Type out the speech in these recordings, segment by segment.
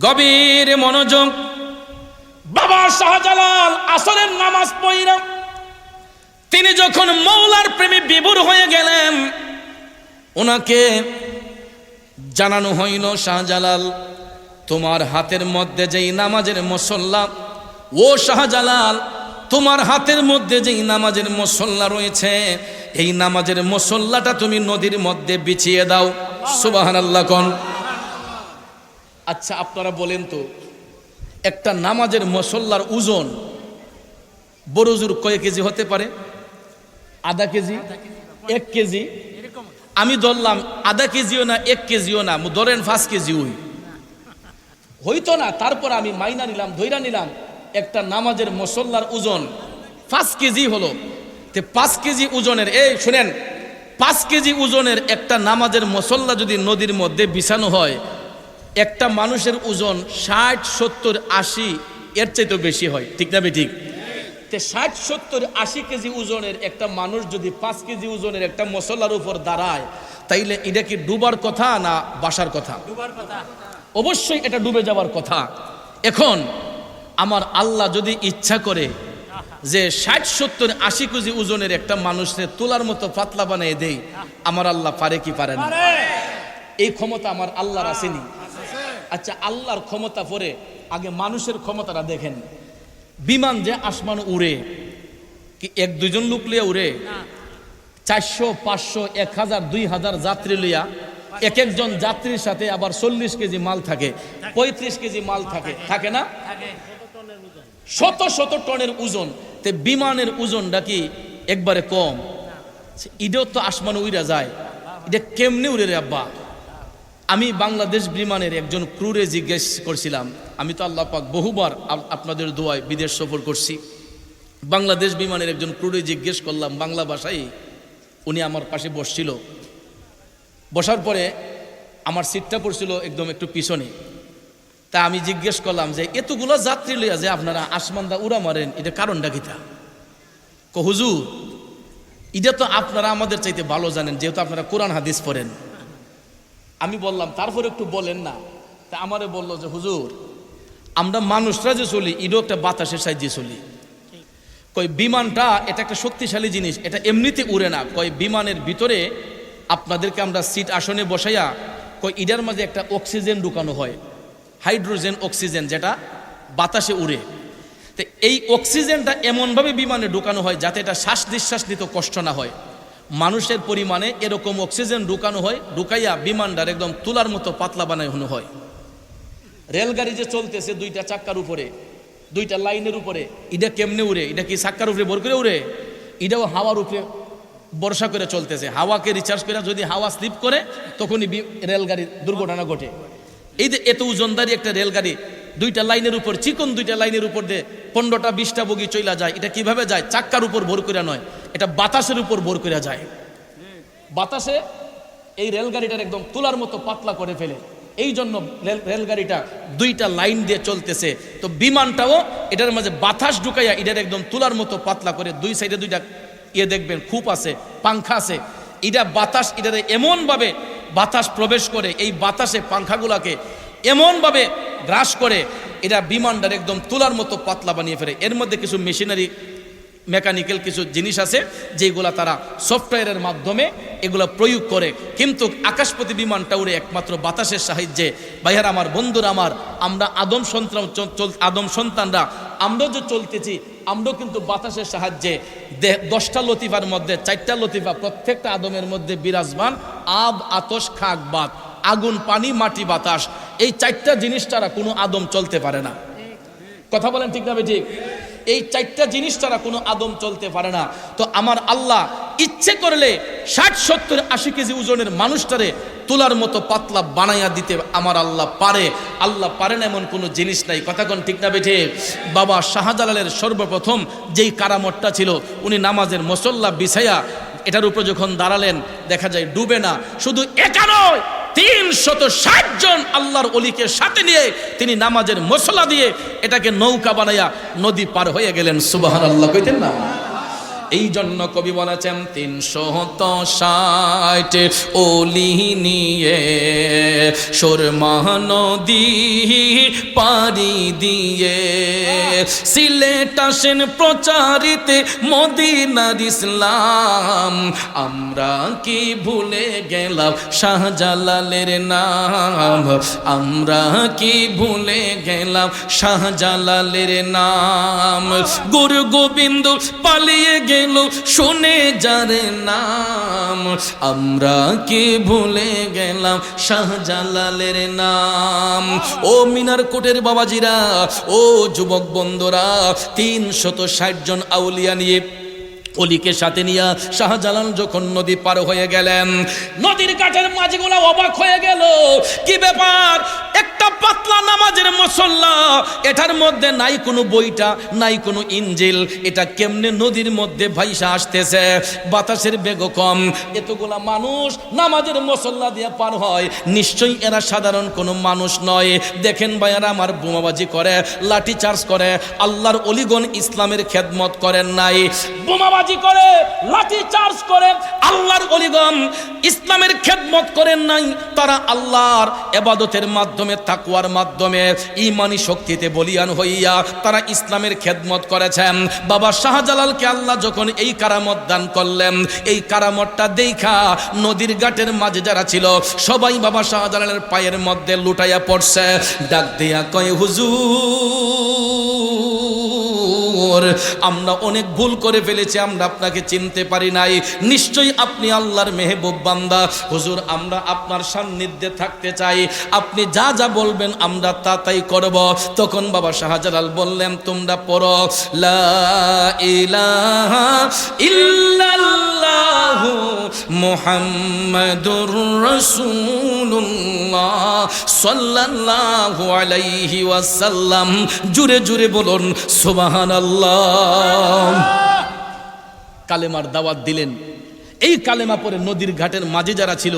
গভীর মনোযোগ। বাবা শাহজালাল আসরের নামাজ পড়িলাম। তিনি যখন মৌলার প্রেমে বিভোর হয়ে গেলেন ওনাকে জানানো হইল, শাহজালাল, তোমার হাতের মধ্যে যেই নামাজের মসল্লা, ও শাহজালাল, তোমার হাতের মধ্যে যেই নামাজের মসল্লা রয়েছে, এই নামাজের মসল্লাটা তুমি নদীর মধ্যে বিছিয়ে দাও। সুবাহান আল্লাহ কন। আচ্ছা আপনারা বলেন তো, একটা নামাজের মসল্লার ওজন বড়জুর কয় কেজি হতে পারে? আধা কেজি? এক কেজি? আমি ধরলাম আধা কেজিও না, এক কেজিও না ধরেন পাঁচ কেজি ওই। হইতো না, তারপর আমি মাইনা নিলাম ধৈরা নিলাম, একটা নামাজের মসল্লার ওজন পাঁচ কেজি হলো। তে পাঁচ কেজি ওজনের, এই শুনেন, পাঁচ কেজি ওজনের একটা নামাজের মসল্লা যদি নদীর মধ্যে বিছানো হয় একটা মানুষের ওজন ষাট সত্তর আশি এর চাইতে বেশি হয়। ঠিক না ঠিক তে ষাট সত্তর আশি কেজি ওজনের একটা মানুষ যদি পাঁচ কেজি ওজনের একটা মশলার উপর দাঁড়ায় তাইলে এটা কি ডুবার কথা না বাসার কথা? অবশ্যই এটা ডুবে যাওয়ার কথা। এখন আমার আল্লাহ যদি ইচ্ছা করে যে ষাট সত্তর আশি কেজি ওজনের একটা মানুষের তোলার মতো পাতলা বানিয়ে দেই আমার আল্লাহ পারে কি পারে না? এই ক্ষমতা আমার আল্লাহর আসেনি। আচ্ছা আল্লাহর ক্ষমতা পরে আগে মানুষের ক্ষমতাটা দেখেন। বিমান যে আসমান উড়ে কি এক দুজন লোক লিয়া উড়ে? চারশো পাঁচশো এক হাজার দুই হাজার যাত্রী লিয়া এক একজন যাত্রীর সাথে আবার চল্লিশ কেজি মাল থাকে পঁয়ত্রিশ কেজি মাল থাকে। থাকে। না? শত শত টনের ওজন। তে বিমানের ওজনটা কি একবারে কম? ইডেও তো আসমান উইরা যায়। এটা কেমনে উড়ে রে আব্বা? আমি বাংলাদেশ বিমানের একজন ক্রুরে জিজ্ঞেস করছিলাম, আমি তো আল্লাহ পাক বহুবার আপ- আপনাদের দোয়ায় বিদেশ সফর করছি। বাংলাদেশ বিমানের একজন ক্রুরে জিজ্ঞেস করলাম, বাংলা ভাষায় উনি আমার পাশে বসছিল। বসার পরে আমার সিটটা পড়ছিল একদম একটু পিছনে। তা আমি জিজ্ঞেস করলাম যে, এতগুলো যাত্রী লইয়া যে আপনারা আসমানদা উড়া মারেন, এটা কারণটা কিতা ক এটা তো আপনারা আমাদের চাইতে ভালো জানেন, যেহেতু আপনারা কোরআন, হাদিস পড়েন। আমি বললাম, তারপর একটু বলেন না। তা আমারে বলল যে, হুজুর, আমরা মানুষরা যে চলি ইডো একটা বাতাসের সাহায্যে চলি। কই, বিমানটা, এটা একটা শক্তিশালী জিনিস, এটা এমনিতে উড়ে না। কই, বিমানের ভিতরে আপনাদেরকে আমরা সিট আসনে বসাইয়া, কই, ইডার মাঝে একটা অক্সিজেন ঢুকানো হয়। হাইড্রোজেন অক্সিজেন, যেটা বাতাসে উড়ে। তো এই অক্সিজেনটা এমনভাবে বিমানে ঢুকানো হয়, যাতে এটা শ্বাস নিঃশ্বাস নিতে কষ্ট না হয়। মানুষের পরিমাণে এরকম অক্সিজেন ঢুকানো হয়, ঢুকাইয়া বিমানটার একদম তুলার মতো পাতলা বানানো হয়। রেলগাড়ি যে চলতেছে দুইটা চাক্কার উপরে, দুইটা লাইনের উপরে, এটা কেমনে উড়ে? এটা কি চাক্কার উপরে ভর করে উড়ে? এটাও হাওয়ার উপরে বর্ষা করে চলতেছে। হাওয়াকে রিচার্জ করে যদি হাওয়া স্লিপ করে, তখনই রেলগাড়ির দুর্ঘটনা ঘটে। এই যে এত ওজনদারি একটা রেলগাড়ি দুইটা লাইনের উপর, চিকন দুইটা লাইনের উপর দিয়ে পনেরোটা, বিশটা বগি চইলা যায়। এটা কীভাবে যায়? চাক্কার উপর ভর করে নয়, এটা বাতাসের উপর ভর করে যায়। বাতাসে এই রেলগাড়িটার একদম তুলার মতো পাতলা করে ফেলে। এই জন্য রেলগাড়িটা দুইটা লাইন দিয়ে চলতেছে। তো বিমানটাও এটার মাঝে বাতাস ঢুকাইয়া এটার একদম তুলার মতো পাতলা করে দুই সাইডে দুইটা ইয়ে দেখবেন খুব আছে, পাংখা আছে। এটা বাতাস এটারে এমনভাবে বাতাস প্রবেশ করে, এই বাতাসে পাংখাগুলাকে এমনভাবে গ্রাস করে এটা বিমানটার একদম তুলার মতো পাতলা বানিয়ে ফেলে। এর মধ্যে কিছু মেশিনারি মেকানিক্যাল কিছু জিনিস আছে, যেগুলা তারা সফটওয়্যারের মাধ্যমে এগুলা প্রয়োগ করে। কিন্তু আকাশপতি বিমানটা উড়ে একমাত্র বাতাসের সাহায্যে। ভাইয়ার আমার, বন্ধুরা আমার, আমরা আদম সন্তান আদম সন্তানরা আমরা যে চলতেছি, আমরাও কিন্তু বাতাসের সাহায্যে। দশটা লতিফার মধ্যে, চারটা লতিফা, প্রত্যেকটা আদমের মধ্যে বিরাজমান আব, আতস খাক বাত আগুন, পানি, মাটি, বাতাস। এই চারটা জিনিস ছাড়া কোনো আদম চলতে পারে না। কথা বলেন ঠিক না ঠিক এই চারটা জিনিস ছাড়া কোনো আদম চলতে পারে না। তো আমার আল্লাহ ইচ্ছে করলে ষাট, সত্তর, আশি কেজি ওজনের মানুষটারে তোলার মতো পাতলা বানাইয়া দিতে আমার আল্লাহ পারে। আল্লাহ পারে না এমন কোনো জিনিস নাই। কথা কোন ঠিক না বেঠে বাবা শাহজালালের সর্বপ্রথম যেই কারামতটা ছিল, উনি নামাজের মসল্লা বিছাইয়া এটার উপর যখন দাঁড়ালেন, দেখা যায় ডুবে না। শুধু একা নয় তিন শত ষাট জন আল্লাহর অলিকে সাথে নিয়ে তিনি নামাজের মশলা দিয়ে এটাকে নৌকা বানাইয়া নদী পার হয়ে গেলেন। সুবাহান আল্লাহ কইতেন না? এই জন্য কবি বলেছেন, তিনশো ষাট ওলি নিয়ে সুরমা নদী পারি দিয়ে সিলেট আসেন প্রচারিতে মদিনার ইসলাম। আমরা কি ভুলে গেলাম শাহজালালের নাম? আমরা কি ভুলে গেলাম শাহজালালের নাম? গুরু গোবিন্দ পালিয়ে গেল, শুনে যারে নাম, আমরা কি ভুলে গেলাম শাহজালালের নাম? ও মিনার কোটের বাবাজিরা, ও যুবক বন্ধরা, তিনশত ষাট জন আউলিয়া নিয়ে অলিকে সাথে নিয়ে শাহজালাল যখন নদী পার হয়ে গেলেন, নদীর কাঠের মাঝগুলো অবাক হয়ে গেল। কি ব্যাপার? একটা পাতলা নামাজের মসল্লা এটার মধ্যে নাই কোনো বইটা, নাই কোনো ইঞ্জিল, এটা কেমনে নদীর মধ্যে ভাইসা আসতেছে? বাতাসের বেগ কম। এতগুলা মানুষ নামাজের মসল্লা দিয়ে পার হয়। নিশ্চয়ই এরা সাধারণ কোনো মানুষ নয়। দেখেন ভাইয়ারা, আমার বোমাবাজি করে, লাঠি চার্জ করে, আল্লাহর অলিগণ ইসলামের খেদমত করেন নাই। বোমাবাজি করে, লাঠি চার্জ করে, আল্লাহর অলিগম ইসলামের খেদমত করেন নাই, তারা আল্লাহর এবাদতের মাধ্যমে তাকুয়ার মাধ্যমে, ইমানি শক্তিতে বলিয়ান হইয়া তারা ইসলামের খেদমত করেছেন। বাবা শাহজালালকে আল্লাহ যখন এই কারামত দান করলেন, এই কারামতটা দেখা নদীর ঘাটের মাঝে যারা ছিল, সবাই বাবা শাহজালালের পায়ের মধ্যে লুটাইয়া পড়ছে। ডাক দিয়া কয়, হুজুর! আমরা অনেক ভুল করে ফেলেছি, আমরা আপনাকে চিনতে পারি নাই। নিশ্চয়ই আপনি আল্লাহর মেহবুব বান্দা। হুজুর, আমরা আপনার সান্নিধ্যে থাকতে চাই। আপনি যা যা বলবেন, আমরা তা তাই করব। তখন বাবা শাহজালাল বললেন, তোমরা পড়ো, লা ইলাহা ইল্লাল্লাহু মুহাম্মাদুর রাসূলুল্লাহ সাল্লাল্লাহু আলাইহি ওয়াসাল্লাম। জুরে জুরে বলুন, সুবহানাল্লাহ। কালেমার দাওয়াত দিলেন। এই কালেমা পরে নদীর ঘাটের মাঝে যারা ছিল,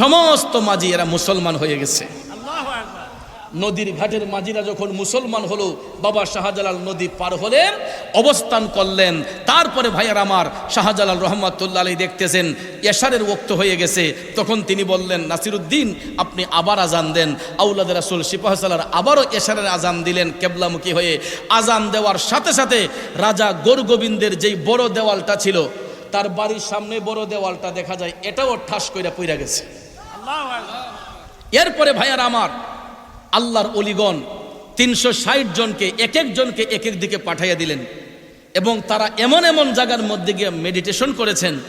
সমস্ত মাঝি এরা মুসলমান হয়ে গেছে। নদীর ঘাটের মাঝিরা যখন মুসলমান হলো বাবা শাহজালাল নদী পার হলেন অবস্থান করলেন। তারপরে ভাইয়ার আমার শাহজালাল রহমতুল্লাহ আলী দেখতেছেন এশারের ওক্ত হয়ে গেছে। তখন তিনি বললেন নাসিরুদ্দিন আপনি আবার আজান দেন। আউলাদ রাসুল সিপাহসালার আবারও এশারের আজান দিলেন কেবলামুখী হয়ে। আজান দেওয়ার সাথে সাথে রাজা গোরগোবিন্দের যেই বড় দেওয়ালটা ছিল তার বাড়ির সামনে বড় দেওয়ালটা দেখা যায় এটাও ঠাস কইরা পইরা গেছে। এরপরে ভাইয়ার আমার আল্লাহর অলিগণ তিনশো ষাট জনকে, এক একজনকে এক এক দিকে পাঠাইয়া দিলেন। এবং তারা এমন এমন জায়গার মধ্যে গিয়ে মেডিটেশন করেছেন।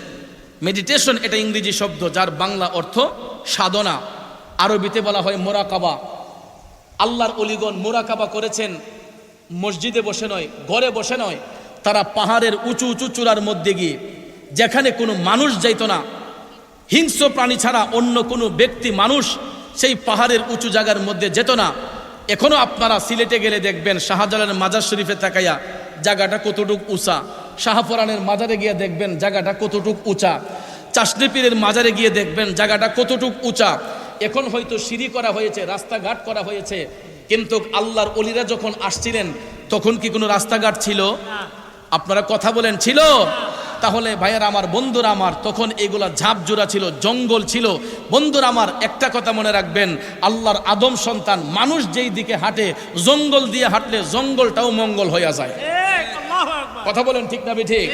মেডিটেশন এটা ইংরেজি শব্দ যার বাংলা অর্থ সাধনা। আরবিতে বলা হয় মোরাকাবা। আল্লাহর অলিগণ মোরাকাবা করেছেন। মসজিদে বসে নয়, ঘরে বসে নয়। তারা পাহাড়ের উঁচু উঁচু চূড়ার মধ্যে গিয়ে, যেখানে কোনো মানুষ যাইত না, হিংস্র প্রাণী ছাড়া অন্য কোনো ব্যক্তি মানুষ সেই পাহাড়ের উঁচু জায়গার মধ্যে যেত না। এখনও আপনারা সিলেটে গেলে দেখবেন শাহজালালের মাজার শরীফে তাকাইয়া জায়গাটা কতটুক উঁচা। শাহপরানের মাজারে গিয়ে দেখবেন জায়গাটা কতটুক উঁচা। চাষনি পীরের মাজারে গিয়ে দেখবেন জায়গাটা কতটুক উঁচা। এখন হয়তো সিঁড়ি করা হয়েছে রাস্তাঘাট করা হয়েছে। কিন্তু আল্লাহর অলিরা যখন আসছিলেন তখন কি কোনো রাস্তাঘাট ছিল? আপনারা কথা বলেন ছিল? তাহলে ভাইয়ের আমার, বন্ধুরা আমার, তখন এগুলা ঝাঁপজোড়া ছিল, জঙ্গল ছিল। বন্ধুরা আমার, একটা কথা মনে রাখবেন, আল্লাহর আদম সন্তান মানুষ যেই দিকে হাঁটে, জঙ্গল দিয়ে হাঁটলে জঙ্গলটাও মঙ্গল হইয়া যায়। কথা বলেন ঠিক না ঠিক।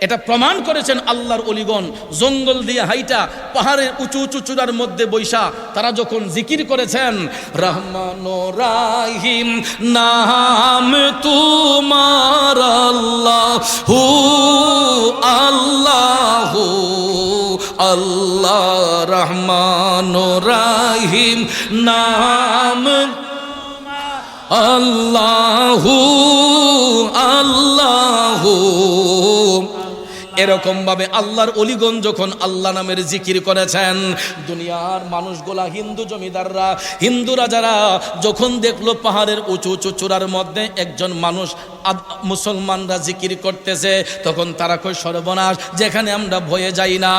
এটা প্রমাণ করেছেন আল্লাহর অলিগণ জঙ্গল দিয়ে হাইটা পাহাড়ের উঁচু উঁচু চূড়ার মধ্যে বৈশা তারা যখন জিকির করেছেন রহমান রাহিম নাম তোমার আল্লাহ হু আল্লাহ আল্লাহ রহমান রাহিম নাম আল্লাহু আল্লাহু। এরকম ভাবে আল্লাহর অলিগণ যখন আল্লাহ নামের জিকির করেছেন, দুনিয়ার মানুষগুলা হিন্দু জমিদাররা, হিন্দু রাজারা যখন দেখল পাহাড়ের উঁচু উঁচু চূড়ার মধ্যে একজন মানুষ মুসলমানরা জিকির করতেছে, তখন তারা কই সর্বনাশ, যেখানে আমরা ভয়ে যাই না।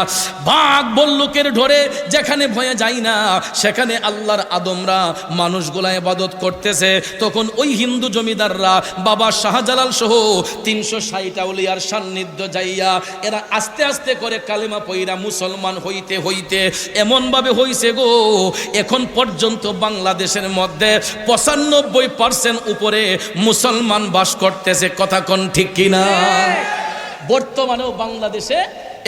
বাঘ বল্লুকের ঢোরে যেখানে ভয়ে যাই না, সেখানে আল্লাহর আদমরা মানুষগুলা ইবাদত করতেছে। তখন ওই হিন্দু জমিদাররা, বাবা শাহজালাল সহ তিনশো ষাট আউলিয়ার সান্নিধ্য যাইয়া, এরা আস্তে আস্তে করে কালেমা পইরা মুসলমান হইতে হইতে এমনভাবে হইছে গো, এখন পর্যন্ত বাংলাদেশের মধ্যে পঁচানব্বই পার্সেন্ট উপরে মুসলমান বাস করতেছে কথা কোন ঠিক কিনা? বর্তমানেও বাংলাদেশে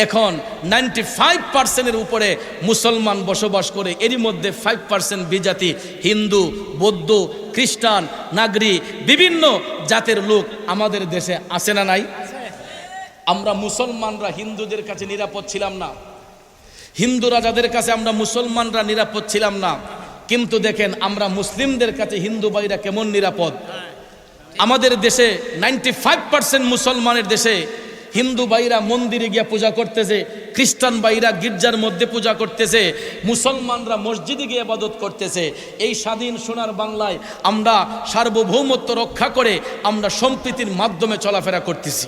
এখন নাইনটি ফাইভ পার্সেন্টের উপরে মুসলমান বসবাস করে এরই মধ্যে ফাইভ পার্সেন্ট বিজাতি হিন্দু বৌদ্ধ খ্রিস্টান নাগরি বিভিন্ন জাতের লোক আমাদের দেশে আসে না নাই? আমরা মুসলমানরা হিন্দুদের কাছে নিরাপদ ছিলাম না। হিন্দু রাজাদের কাছে আমরা মুসলমানরা নিরাপদ ছিলাম না। কিন্তু দেখেন আমরা মুসলিমদের কাছে হিন্দু ভাইরা কেমন নিরাপদ? আমাদের দেশে নাইনটি ফাইভ পার্সেন্ট মুসলমানের দেশে হিন্দু ভাইরা মন্দিরে গিয়া পূজা করতেছে, খ্রিস্টান ভাইরা গির্জার মধ্যে পূজা করতেছে, মুসলমানরা মসজিদে গিয়ে আবাদত করতেছে। এই স্বাধীন সোনার বাংলায় আমরা সার্বভৌমত্ব রক্ষা করে আমরা সম্প্রীতির মাধ্যমে চলাফেরা করতেছি।